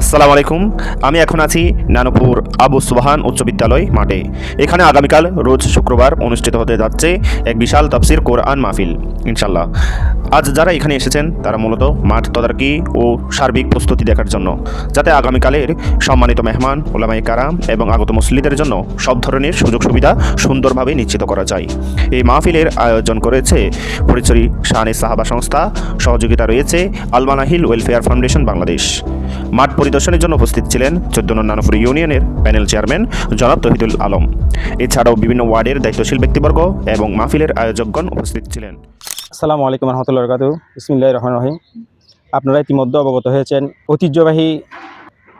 আসসালামু আলাইকুম। আমি এখন আছি নানুপুর আবু সুবহান উচ্চ বিদ্যালয় মাঠে। এখানে আগামীকাল রোজ শুক্রবার অনুষ্ঠিত হতে যাচ্ছে এক বিশাল তাফসির কোরআন মাহফিল ইনশাল্লাহ আজ যারা এখানে এসেছেন, তারা মূলত মাঠ তদারকি ও সার্বিক প্রস্তুতি দেখার জন্য। যাতে আগামীকালের সম্মানিত মেহমান ওলামাই কারাম এবং আগত মুসলিদের জন্য সব ধরনের সুযোগ সুবিধা সুন্দরভাবে নিশ্চিত করা যায়। এই মাহফিলের আয়োজন করেছে পরিচয়ী শাহানে সাহাবা সংস্থা, সহযোগিতা রয়েছে আলমানাহিল ওয়েলফেয়ার ফাউন্ডেশন বাংলাদেশ। মাঠ পরিদর্শনের জন্য উপস্থিত ছিলেন চোদ্দ নানপুর ইউনিয়নের প্যানেল চেয়ারম্যান জনাব তহিদুল আলম। এছাড়াও বিভিন্ন ওয়ার্ডের দায়িত্বশীল ব্যক্তিবর্গ এবং মাহফিলের আয়োজকগণ উপস্থিত ছিলেন। আসসালামু আলাইকুম রহমতুল্লাহ বরকাতু। ইসমিল্লাহ রহমান রহিম। আপনারা ইতিমধ্যে অবগত হয়েছেন, ঐতিহ্যবাহী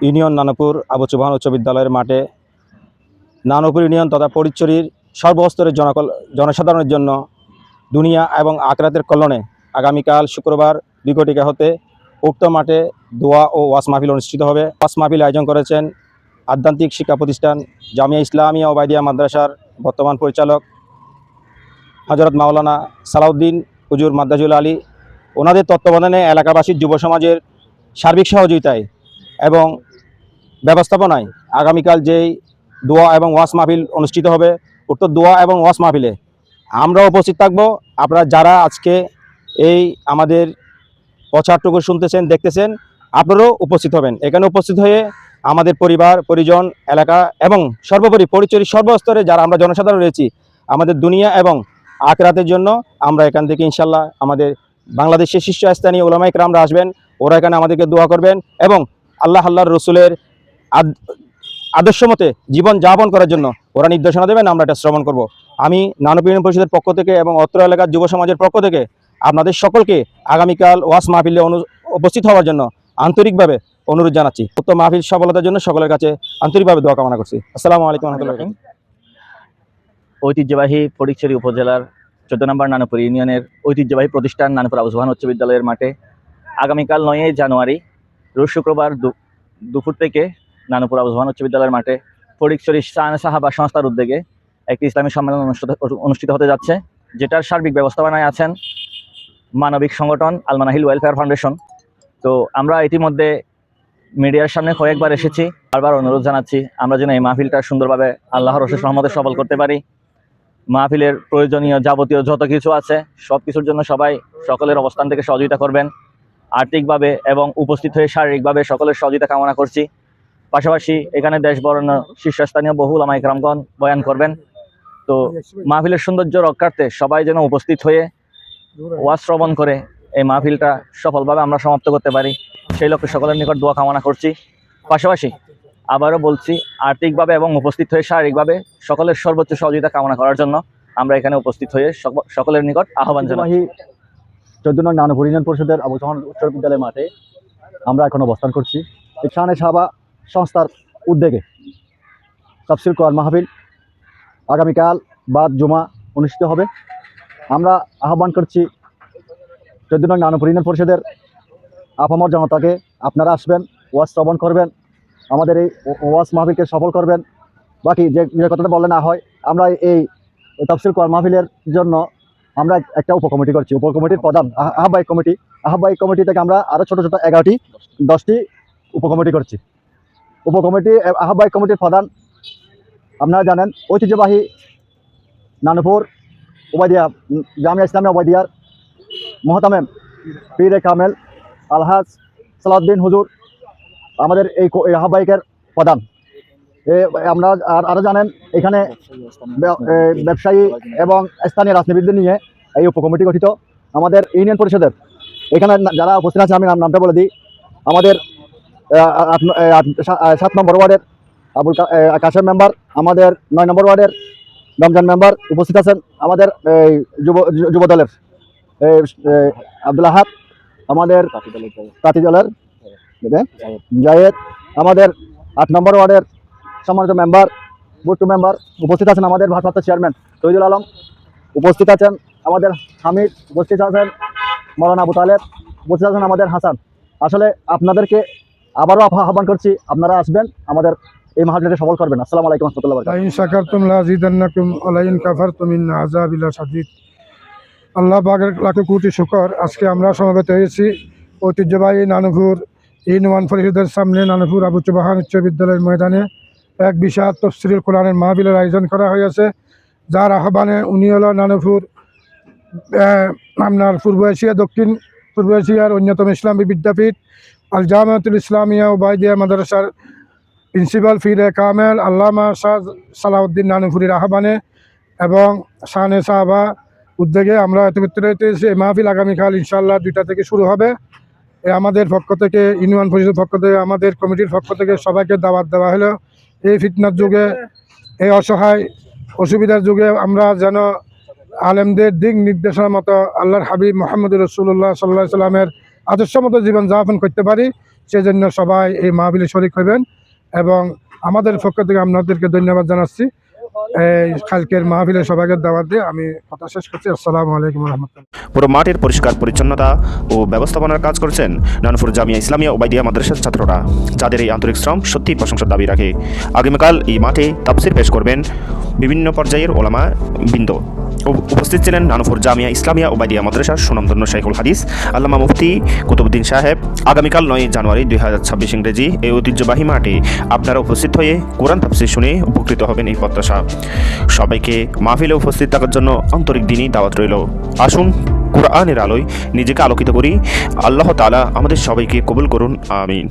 ইউনিয়ন নানপুর আবু চুবাহান উচ্চ বিদ্যালয়ের মাঠে নানপুর ইউনিয়ন তথা পরিচরীর সর্বস্তরের জনকল, জনসাধারণের জন্য দুনিয়া এবং আকরাতের কল্যাণে আগামীকাল শুক্রবার বিকটিকা হতে উক্ত মাঠে দোয়া ও ওয়াস মাহফিল অনুষ্ঠিত হবে। ওয়াস মাহফিল আয়োজন করেছেন আধ্যাত্মিক শিক্ষা প্রতিষ্ঠান জামিয়া ইসলামিয়া ওবায়দিয়া মাদ্রাসার বর্তমান পরিচালক হজরত মাওলানা সালাউদ্দিন হুজুর মাদ্দাজুল আলী, ওনাদের তত্ত্বাবধানে এলাকাবাসীর যুব সমাজের সার্বিক সহযোগিতায় এবং ব্যবস্থাপনায় আগামীকাল যেই দোয়া এবং ওয়াস মাহফিল অনুষ্ঠিত হবে, উক্ত দোয়া এবং ওয়াস মাহফিলে আমরা উপস্থিত থাকব। আপনারা যারা আজকে এই আমাদের প্রচারটুকু শুনতেছেন, দেখতেছেন, আপনারাও উপস্থিত হবেন। এখানে উপস্থিত হয়ে আমাদের পরিবার, পরিজন, এলাকা এবং সর্বোপরি পরিচয় সর্বস্তরে যারা আমরা জনসাধারণ রয়েছি, আমাদের দুনিয়া এবং আখরাতের জন্য আমরা এখান থেকে ইনশাল্লাহ আমাদের বাংলাদেশের শীর্ষস্থানীয় ওলামাই ক্রামরা আসবেন। ওরা এখানে আমাদেরকে দোয়া করবেন এবং আল্লাহ আল্লাহর রসুলের আদর্শ মতে জীবন যাপন করার জন্য ওরা নির্দেশনা দেবেন, আমরা এটা শ্রবণ করব। আমি ইউনিয়ন পরিষদের পক্ষ থেকে এবং অত্র এলাকার যুব সমাজের পক্ষ থেকে আপনাদের সকলকে আগামীকাল ওয়াস মাহফিলে উপস্থিত হওয়ার জন্য আন্তরিকভাবে অনুরোধ জানাচ্ছি। উত্তম মাহফিল সফলতার জন্য সকলের কাছে আন্তরিকভাবে দোয়া কামনা করছি। আসসালামু আলাইকুম রহমতুল্লাহ। ঐতিহ্যবাহী ফটিকছড়ি উপজেলার চোদ্দ নম্বর নানপুর ইউনিয়নের ঐতিহ্যবাহী প্রতিষ্ঠান নানপুর আবুজহান উচ্চ বিদ্যালয়ের মাঠে আগামীকাল নয়ই জানুয়ারি, রোজ শুক্রবার দুপুর থেকে নানপুর আবুজহান উচ্চ বিদ্যালয়ের মাঠে ফটিকছড়ি শাহান সাহাবা সংস্থার উদ্যোগে একটি ইসলামী সম্মেলন অনুষ্ঠিত অনুষ্ঠিত হতে যাচ্ছে, যেটার সার্বিক ব্যবস্থাপনায় আছেন মানবিক সংগঠন আলমানাহিল ওয়েলফেয়ার ফাউন্ডেশন। তো আমরা ইতিমধ্যে মিডিয়ার সামনে কয়েকবার এসেছি, বারবার অনুরোধ জানাচ্ছি, আমরা যেন এই মাহফিলটা সুন্দরভাবে আল্লাহর রসের সহমতে সফল করতে পারি। মাহফিলের প্রয়োজনীয় যাবতীয় যত কিছু আছে সব কিছুর জন্য সবাই সকলের অবস্থান থেকে সহযোগিতা করবেন। আর্থিকভাবে এবং উপস্থিত হয়ে শারীরিকভাবে সকলের সহযোগিতা কামনা করছি। পাশাপাশি এখানে দেশ বরণ্য শীর্ষস্থানীয় বহু লামাই গ্রামগণ বয়ান করবেন। তো মাহফিলের সৌন্দর্য রক্ষার্থে সবাই যেন উপস্থিত হয়ে ওয়াজ শ্রবণ করে এই মাহফিলটা সফলভাবে আমরা সমাপ্ত করতে পারি। সেই লক্ষ্যে সকলের নিকট দোয়া কামনা করছি। পাশাপাশি আবারও বলছি, আর্থিকভাবে এবং উপস্থিত হয়ে শারীরিকভাবে সকলের সর্বোচ্চ সহযোগিতা কামনা করার জন্য আমরা এখানে উপস্থিত হয়ে সক- সকলের নিকট আহ্বান জানাই। চোদ্দ নং নানপুর পরিষদের আবু সোহান উচ্চ বিদ্যালয় মাঠে আমরা এখন অবস্থান করছি। এই শাহানে সাহাবা সংস্থার উদ্যোগে তফসিল কোরআন মাহফিল আগামীকাল বাদ জুমা অনুষ্ঠিত হবে। আমরা আহ্বান করছি চোদ্দ নং নানপুর পরিষদের আপামর জনতাকে, আপনারা আসবেন, ওয়াজ শ্রবণ করবেন আমাদের এই ওয়াজ মাহফিলকে সফল করবেন। বাকি যে কথাটা বললে না হয় আমরা এই তফসিল কোরআন মাহফিলের জন্য আমরা একটা উপকমিটি করছি। উপকমিটির প্রধান আহ- আহ্বায়ক কমিটি। আহ্বায়ক কমিটি থেকে আমরা আরও ছোটো ছোটো এগারোটি দশটি উপকমিটি করছি। উপকমিটি আহ্বায়ক কমিটির প্রধান আপনারা জানেন ঐতিহ্যবাহী নানুপুর ওবায়দিয়া উম, জামিয়া ইসলামিয়া ওবায়দিয়ার মহতামেম পীর কামেল আলহাজ সালাউদ্দিন হুজুর আমাদের এই আহ্বায়কের প্রধান। আমরা আর আরও জানেন এখানে ব্যবসায়ী এবং স্থানীয় রাজনীতিবিদদের নিয়ে এই উপকমিটি গঠিত আমাদের ইউনিয়ন পরিষদের। এখানে যারা উপস্থিত আছে আমি নাম- নামটা বলে দিই। আমাদের সাত নম্বর ওয়ার্ডের আবুল কা- এ, কাশেম মেম্বার আমাদের নয় নম্বর ওয়ার্ডের রমজান মেম্বার উপস্থিত আছেন আমাদের এই যুব যুব দলের আব্দুল আহাদ আমাদের প্রার্থী দলের জায়েদ, আমাদের আট নম্বর ওয়ার্ডের সম্মানিত মেম্বার বুট্টু মেম্বার উপস্থিত আছেন আমাদের ভারপ্রাপ্ত চেয়ারম্যান শহীদুল আলম। উপস্থিত আছেন আমাদের হামিদ, উপস্থিত আছেন মৌলানা আবু তালেব, উপস্থিত আছেন আমাদের হাসান। আসলে আপনাদেরকে আবারও আহ্বান করছি, আপনারা আসবেন, আমাদের এই মাহফিলকে সফল করবেন। আসসালামু আলাইকুম আল্লাহ পাকের লাখো কোটি শুকর। আজকে আমরা সমবেত হয়েছি ঐতিহ্যবাহী নানুপুর ইউনিয়ন পরিষদের সামনে নানপুর আবু চুবাহান উচ্চ বিদ্যালয়ের ময়দানে এক বিশাল তফসিরুল কোরআনের মাহবিলের আয়োজন করা হয়েছে। যার আহ্বানে উনি হল নানপুর আপনার পূর্ব এশিয়া, দক্ষিণ পূর্ব এশিয়ার অন্যতম ইসলামী বিদ্যাপীঠ আল জামায়াতুল ইসলামিয়া ওবায়দিয়া মাদ্রাসার প্রিন্সিপাল ফিরে কামেল, আল্লামা শাহ সালাউদ্দিন নানুপুরির আহ্বানে এবং শাহানে সাহাবা উদ্যোগে আমরা একত্রিত হয়েছি মাহফিল আগামীকাল ইনশাল্লাহ দুইটা থেকে শুরু হবে। আমাদের পক্ষ থেকে, ইউনিয়ন পরিষদের পক্ষ থেকে, আমাদের কমিটির পক্ষ থেকে সবাইকে দাওয়াত দেওয়া হলো। এই ফিতনার যুগে, এই অসহায় অসুবিধার যুগে আমরা যেন আলেমদের দিক নির্দেশনার মতো আল্লাহর হাবিব মোহাম্মদ রসুল্লাহ সাল্লাহ সাল্লামের আদর্শ মতো জীবন যাপন করতে পারি, সেজন্য সবাই এই মাহবিলে শরিক হবেন এবং আমাদের পক্ষ থেকে আপনাদেরকে ধন্যবাদ জানাচ্ছি। কালকের মাহফিলে সবাইকে দাওয়াত দিয়ে আমি কথা শেষ করছি। আসসালামু আলাইকুম রহমতুল্লাহ। পুরো মাঠের পরিষ্কার পরিচ্ছন্নতা ও ব্যবস্থাপনার কাজ করছেন নানপুর জামিয়া ইসলামিয়া ওবাইদিয়া মাদ্রাসার ছাত্ররা যাদের এই আন্তরিক শ্রম সত্যি প্রশংসার দাবি রাখে। আগামীকাল এই মাঠে তাপসির পেশ করবেন বিভিন্ন পর্যায়ের ওলামা বৃন্দ। উপস্থিত ছিলেন নানুপুর জামিয়া ইসলামিয়া ওবাইদিয়া মাদ্রাসার সুনামধন্য শাইখুল হাদিস, আল্লামা মুফতি কুতুবুদ্দিন সাহেব। আগামীকাল নয় জানুয়ারি দুই হাজার ছাব্বিশ ইংরেজি এই ঐতিহ্যবাহী মাঠে আপনারা উপস্থিত হয়ে কোরআন তাফসির শুনে উপকৃত হবেন এই প্রত্যাশা। সবাইকে মাহফিলে উপস্থিত থাকার জন্য আন্তরিক দিনই দাওয়াত রইল। আসুন কোরআনের আলোয় নিজেকে আলোকিত করি। আল্লাহ তাআলা আমাদের সবাইকে কবুল করুন, আমিন।